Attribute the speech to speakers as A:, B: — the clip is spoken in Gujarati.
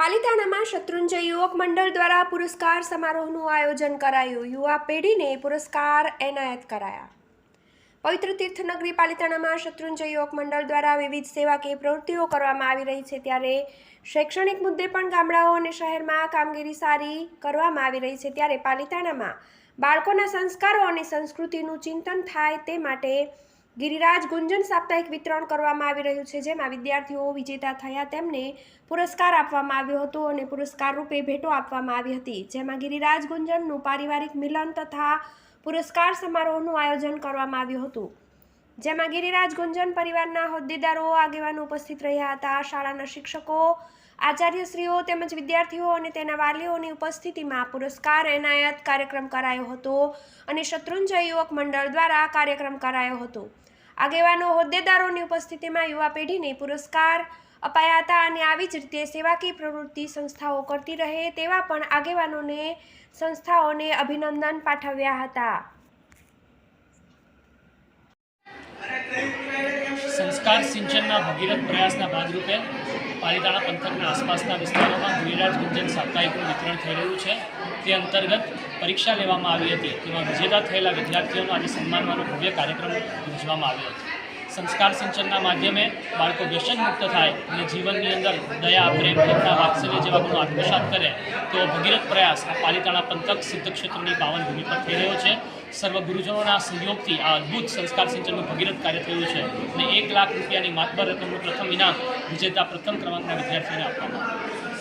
A: પાલિતાણામાં શત્રુંજય યુવક મંડળ દ્વારા પુરસ્કાર સમારોહનું આયોજન કરાયું. યુવા પેઢીને પુરસ્કાર એનાયત કરાયા. પવિત્ર તીર્થનગરી પાલિતાણામાં શત્રુંજય યુવક મંડળ દ્વારા વિવિધ સેવાકીય પ્રવૃત્તિઓ કરવામાં આવી રહી છે. ત્યારે શૈક્ષણિક મુદ્દે પણ ગામડાઓ અને શહેરમાં કામગીરી સારી કરવામાં આવી રહી છે. ત્યારે પાલિતાણામાં બાળકોના સંસ્કારો અને સંસ્કૃતિનું ચિંતન થાય તે માટે ગિરિરાજ ગુંજન સાપ્તાહિક વિતરણ કરવામાં આવી રહ્યું છે, જેમાં વિદ્યાર્થીઓ વિજેતા થયા તેમને પુરસ્કાર આપવામાં આવ્યો હતો અને પુરસ્કાર રૂપે ભેટો આપવામાં આવી હતી, જેમાં ગિરિરાજ ગુંજનનું પારિવારિક મિલન તથા પુરસ્કાર સમારોહનું આયોજન કરવામાં આવ્યું હતું, જેમાં ગિરિરાજ ગુંજન પરિવારના હોદ્દેદારો, આગેવાનો ઉપસ્થિત રહ્યા હતા, શાળાના શિક્ષકો, આચાર્યશ્રીઓ તેમજ વિદ્યાર્થીઓ અને તેના વાલીઓની ઉપસ્થિતિમાં પુરસ્કાર, એનાયત કાર્યક્રમ કરાયો હતો અને શત્રુંજય યુવક મંડળ દ્વારા કાર્યક્રમ કરાયો હતો. આગેવાનો હોદ્દેદારોની ઉપસ્થિતિમાં યુવા પેઢીને પુરસ્કાર અપાયા હતા અને આવી જ રીતે સેવાકીય પ્રવૃત્તિ સંસ્થાઓ કરતી રહે તેવા પણ આગેવાનોને સંસ્થાઓને અભિનંદન પાઠવ્યા હતા.
B: સંસ્કાર સિંચનના ભગીરથ પ્રયાસના ભાગરૂપે પાલિતાણા પંથકના આસપાસના વિસ્તારોમાં ગિરિરાજ ગુંજન સાપ્તાહિકનું વિતરણ થઈ રહ્યું છે. તે અંતર્ગત પરીક્ષા લેવામાં આવી હતી. તેમાં વિજેતા થયેલા વિદ્યાર્થીઓનું આજે સન્માનવાનો ભવ્ય કાર્યક્રમ યોજવામાં આવ્યો હતો. સંસ્કાર સિંચનના માધ્યમે બાળકો વ્યસનમુક્ત થાય અને જીવનની અંદર દયા, પ્રેમ, કરુણા, વાત્સલ્ય જેવા ગુણો આત્મસાત કરે, તેવો ભગીરથ પ્રયાસ આ પાલિતાણા પંથક સિદ્ધ ક્ષેત્રની પાવન ભૂમિ પર થઈ રહ્યો છે. સર્વ ગુરુજનોના સહયોગથી આ અદ્ભુત સંસ્કાર સિંચનનું ભગીરથ કાર્ય થયું છે અને એક લાખ રૂપિયાની માતબર રકમનું પ્રથમ ઇનામ વિજેતા પ્રથમ ક્રમાંકના વિદ્યાર્થીઓને આપવામાં આવ્યું.